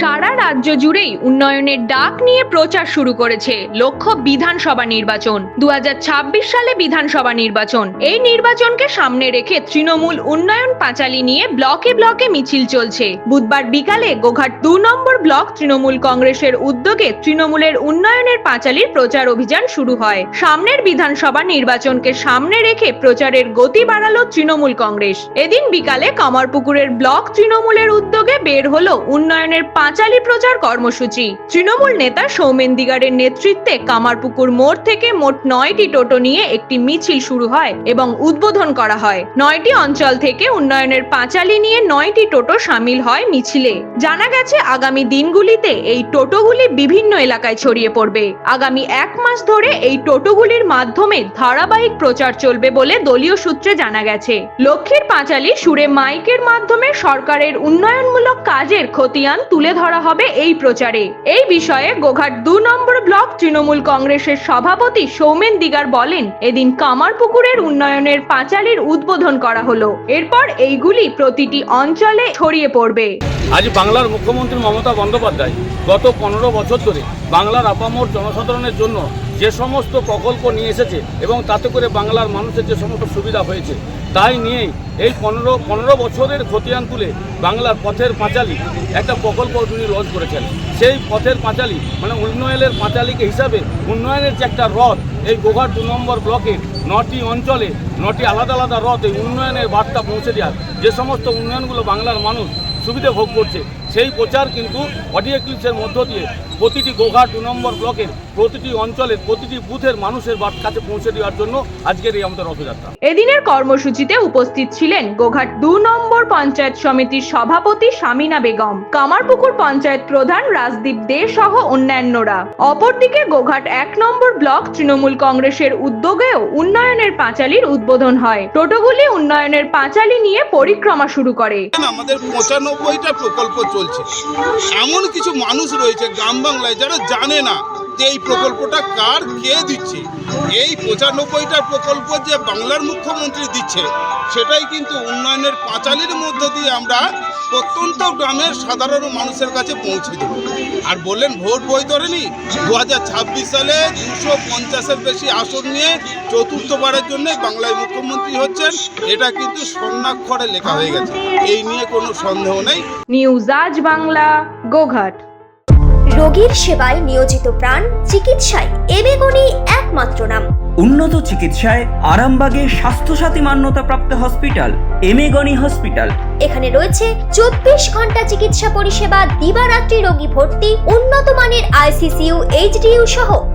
সারা রাজ্য জুড়েই উন্নয়নের ডাক নিয়ে প্রচার শুরু করেছে লক্ষ্য বিধানসভা নির্বাচন। দুই হাজার ছাব্বিশ সালে বিধানসভা নির্বাচন। এই নির্বাচনকে সামনে রেখে তৃণমূল উন্নয়ন পাঁচালী নিয়ে ব্লকে ব্লকে মিছিল চলছে। বুধবার বিকালে গোঘাট দু নম্বর ব্লক তৃণমূল কংগ্রেসের উদ্যোগে তৃণমূলের উন্নয়নের পাঁচালীর প্রচার অভিযান শুরু হয়। সামনের বিধানসভা নির্বাচনকে সামনে রেখে প্রচারের গতি বাড়ালো তৃণমূল কংগ্রেস। এদিন বিকালে কামারপুকুরের ব্লক তৃণমূলের উদ্যোগে বের হলো উন্নয়নের পাঁচালী প্রচার কর্মসূচি। তৃণমূল নেতা সৌমেন দিগারের নেতৃত্বে কামারপুকুর মোড় থেকে মোট নয়টি টোটো নিয়ে একটি মিছিল শুরু হয় এবং উদ্বোধন করা হয়। নয়টি অঞ্চল থেকে উন্নয়নের পাঁচালী নিয়ে নয়টি টোটো সামিল হয় মিছিলে। জানা গেছে, আগামী দিনগুলিতে এই টোটোগুলি বিভিন্ন এলাকায় ছড়িয়ে পড়বে। আগামী এক মাস ধরে এই টোটোগুলির মাধ্যমে ধারাবাহিক প্রচার চলবে বলে দলীয় সূত্রে জানা গেছে। লক্ষ্মীর পাঁচালী সুরে মাইকের মাধ্যমে সরকারের উন্নয়নমূলক কাজের খতিয়ান তুলে ধরা হবে এই প্রচারে। এই বিষয়ে গোঘাট দু নম্বর ব্লক তৃণমূল কংগ্রেসের সভাপতি সৌমেন দিগার বলেন, এদিন কামারপুকুরের উন্নয়নের পাঁচালির উদ্বোধন করা হলো। এরপর এইগুলি প্রতিটি অঞ্চলে ছড়িয়ে পড়বে। আজ বাংলার মুখ্যমন্ত্রী মমতা বন্দ্যোপাধ্যায় গত পনেরো বছর ধরে বাংলার আপামোর জনসাধারণের জন্য যে সমস্ত প্রকল্প নিয়ে এসেছে এবং তাতে করে বাংলার মানুষের যে সমস্ত সুবিধা হয়েছে, তাই নিয়েই এই পনেরো পনেরো বছরের খতিয়ান তুলে বাংলার পথের পাঁচালী একটা প্রকল্প তিনি লঞ্চ করেছেন। সেই পথের পাঁচালী মানে উন্নয়নের পাঁচালীকে হিসাবে উন্নয়নের যে একটা রথ, এই গোঘাট দু নম্বর ব্লকের নটি অঞ্চলে নটি আলাদা আলাদা রথ এই উন্নয়নের বার্তা পৌঁছে দেওয়ার যে সমস্ত উন্নয়নগুলো বাংলার মানুষ সুবিধে ভোগ করছে সেই প্রচার কিন্তু অডিও ক্লিপসের মধ্য দিয়ে প্রতিটি গোঘাট দু নম্বর ব্লকের প্রতিটি অঞ্চলের প্রতিটি বুথের মানুষের কাছে পৌঁছে দেওয়ার জন্য আজকের এই আমাদের রথযাত্রা। এদিনের কর্মসূচিতে উপস্থিত ছিলেন গোঘাট দু নম্বর পঞ্চায়েত সমিতির সভাপতি শামিনা বেগম কামারপুকুর পঞ্চায়েত প্রধান রাজদীপ দে সহ অন্যান্যরা। অপরদিকে গোঘাট এক নম্বর ব্লক তৃণমূল কংগ্রেসের উদ্যোগেও উন্নয়নের পাঁচালীর উদ্বোধন হয়। টোটোগুলি উন্নয়নের পাঁচালী নিয়ে পরিক্রমা শুরু করে। আমাদের পঁচানব্বইটা প্রকল্প চলছে। এমন কিছু মানুষ রয়েছে গ্রাম বাংলায় যারা জানে না যে এই প্রকল্পটা কার কে দিচ্ছে? এই পঁচানব্বইটা প্রকল্প যে বাংলার মুখ্যমন্ত্রী দিচ্ছে, সেটাই কিন্তু উন্নয়নের পাঁচালির মধ্য দিয়ে আমরা প্রত্যন্ত গ্রামের সাধারণ মানুষের কাছে পৌঁছে দেব। আর বললেন ভোট বই ধরেনি, দু হাজার ছাব্বিশ সালে দুশো পঞ্চাশের বেশি আসন নিয়ে চতুর্থবারের জন্য বাংলায় মুখ্যমন্ত্রী হচ্ছেন, এটা কিন্তু স্বর্ণাক্ষরে লেখা হয়ে গেছে। এই নিয়ে কোনো সন্দেহ নেই। নিউজ আজ বাংলা, গোঘাট। রোগীর সেবায় নিয়োজিত প্রাণ চিকিৎসায় এবেগুনি একমাত্র নাম। উন্নত চিকিৎসায় আরামবাগে স্বাস্থ্যসাথী মান্যতাপ্রাপ্ত হসপিটাল এমেগনি হসপিটাল। এখানে রয়েছে চব্বিশ ঘণ্টা চিকিৎসা পরিষেবা দিবারাত্রি রোগী ভর্তি উন্নত মানের আইসিসিউ এইচডিইউ সহ